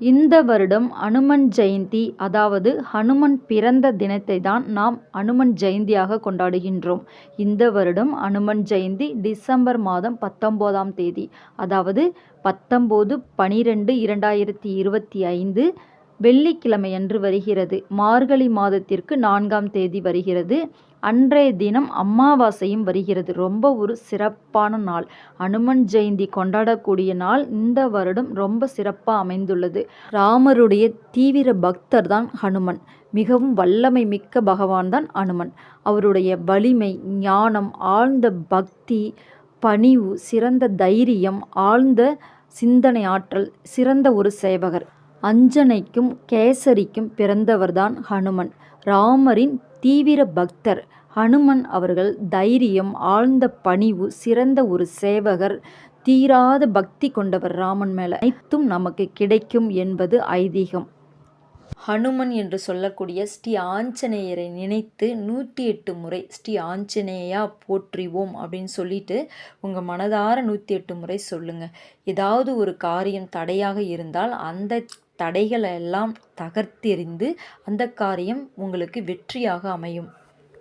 இந்த வருடம் அனுமன் ஜெயந்தி அதாவது ஹனுமன் பிறந்த தினத்தை தான் நாம் அனுமன் ஜெயந்தியாக கொண்டாடுகின்றோம். இந்த வருடம் அனுமன் ஜெயந்தி டிசம்பர் மாதம் பத்தொன்பதாம் தேதி அதாவது பத்தொம்போது பனிரெண்டு இரண்டாயிரத்தி இருபத்தி ஐந்து வெள்ளிக்கிழமையன்று வருகிறது. மார்கழி மாதத்திற்கு நான்காம் தேதி வருகிறது. அன்றைய தினம் அமாவாசையும் வருகிறது. ரொம்ப ஒரு சிறப்பான நாள். அனுமன் ஜெயந்தி கொண்டாடக்கூடிய நாள் இந்த வருடம் ரொம்ப சிறப்பாக அமைந்துள்ளது. ராமருடைய தீவிர பக்தர் தான் ஹனுமன். மிகவும் வல்லமை மிக்க பகவான் தான் அனுமன். அவருடைய வலிமை, ஞானம், ஆழ்ந்த பக்தி, பணிவு, சிறந்த தைரியம், ஆழ்ந்த சிந்தனை ஆற்றல், சிறந்த ஒரு சேவகர். அஞ்சனைக்கும் கேசரிக்கும் பிறந்தவர்தான் ஹனுமன். ராமரின் தீவிர பக்தர் ஹனுமன் அவர்கள் தைரியம், ஆழ்ந்த பணிவு, சிறந்த ஒரு சேவகர், தீராத பக்தி கொண்டவர் ராமன் மேலே அனைத்தும் நமக்கு கிடைக்கும் என்பது ஐதீகம். ஹனுமன் என்று சொல்லக்கூடிய ஸ்ரீ ஆஞ்சநேயரை நினைத்து நூற்றி எட்டு முறை ஸ்ரீ ஆஞ்சநேயா போற்றிவோம் அப்படின்னு சொல்லிட்டு உங்க மனதார நூற்றி எட்டு முறை சொல்லுங்க. ஏதாவது ஒரு காரியம் தடையாக இருந்தால் அந்த தடைகளை எல்லாம் தகர்த்தெறிந்து அந்த காரியம் உங்களுக்கு வெற்றியாக அமையும்.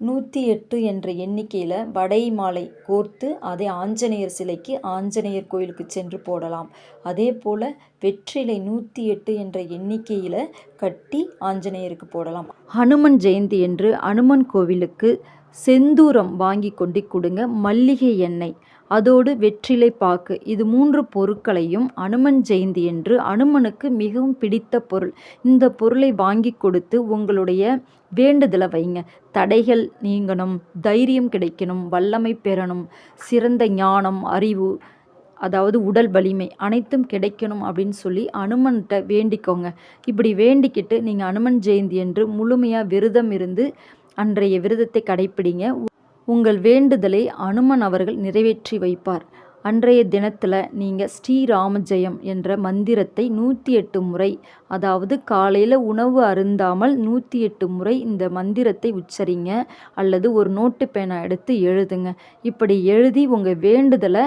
நூற்றி எட்டு என்ற எண்ணிக்கையில் வடை மாலை கோர்த்து அதை ஆஞ்சநேயர் சிலைக்கு ஆஞ்சநேயர் கோயிலுக்கு சென்று போடலாம். அதே போல் வெற்றிலை நூற்றி எட்டு என்ற எண்ணிக்கையில் கட்டி ஆஞ்சநேயருக்கு போடலாம். ஹனுமன் ஜெயந்தி என்று அனுமன் கோவிலுக்கு செந்தூரம் வாங்கி கொண்டு கொடுங்க. மல்லிகை எண்ணெய் அதோடு வெற்றிலை பாக்கு இது மூன்று பொருட்களையும் அனுமன் ஜெயந்தியன்று அனுமனுக்கு மிகவும் பிடித்த பொருள். இந்த பொருளை வாங்கி கொடுத்து உங்களுடைய வேண்டுதலை வைங்க. தடைகள் நீங்கணும், தைரியம் கிடைக்கணும், வல்லமை பெறணும், சிறந்த ஞானம், அறிவு அதாவது உடல் வலிமை அனைத்தும் கிடைக்கணும் அப்படின்னு சொல்லி அனுமன்கிட்ட வேண்டிக்கோங்க. இப்படி வேண்டிக்கிட்டு நீங்கள் அனுமன் ஜெயந்தி என்று முழுமையாக விரதம் இருந்து அன்றைய விரதத்தை கடைப்பிடிங்க. உங்கள் வேண்டுதலை அனுமன் அவர்கள் நிறைவேற்றி வைப்பார். அன்றைய தினத்தில் நீங்கள் ஸ்ரீராம ஜெயம் என்ற மந்திரத்தை நூற்றி எட்டு முறை அதாவது காலையில் உணவு அருந்தாமல் நூற்றி எட்டு முறை இந்த மந்திரத்தை உச்சரிங்க. அல்லது ஒரு நோட்டு பேனா எடுத்து எழுதுங்க. இப்படி எழுதி உங்கள் வேண்டுதலை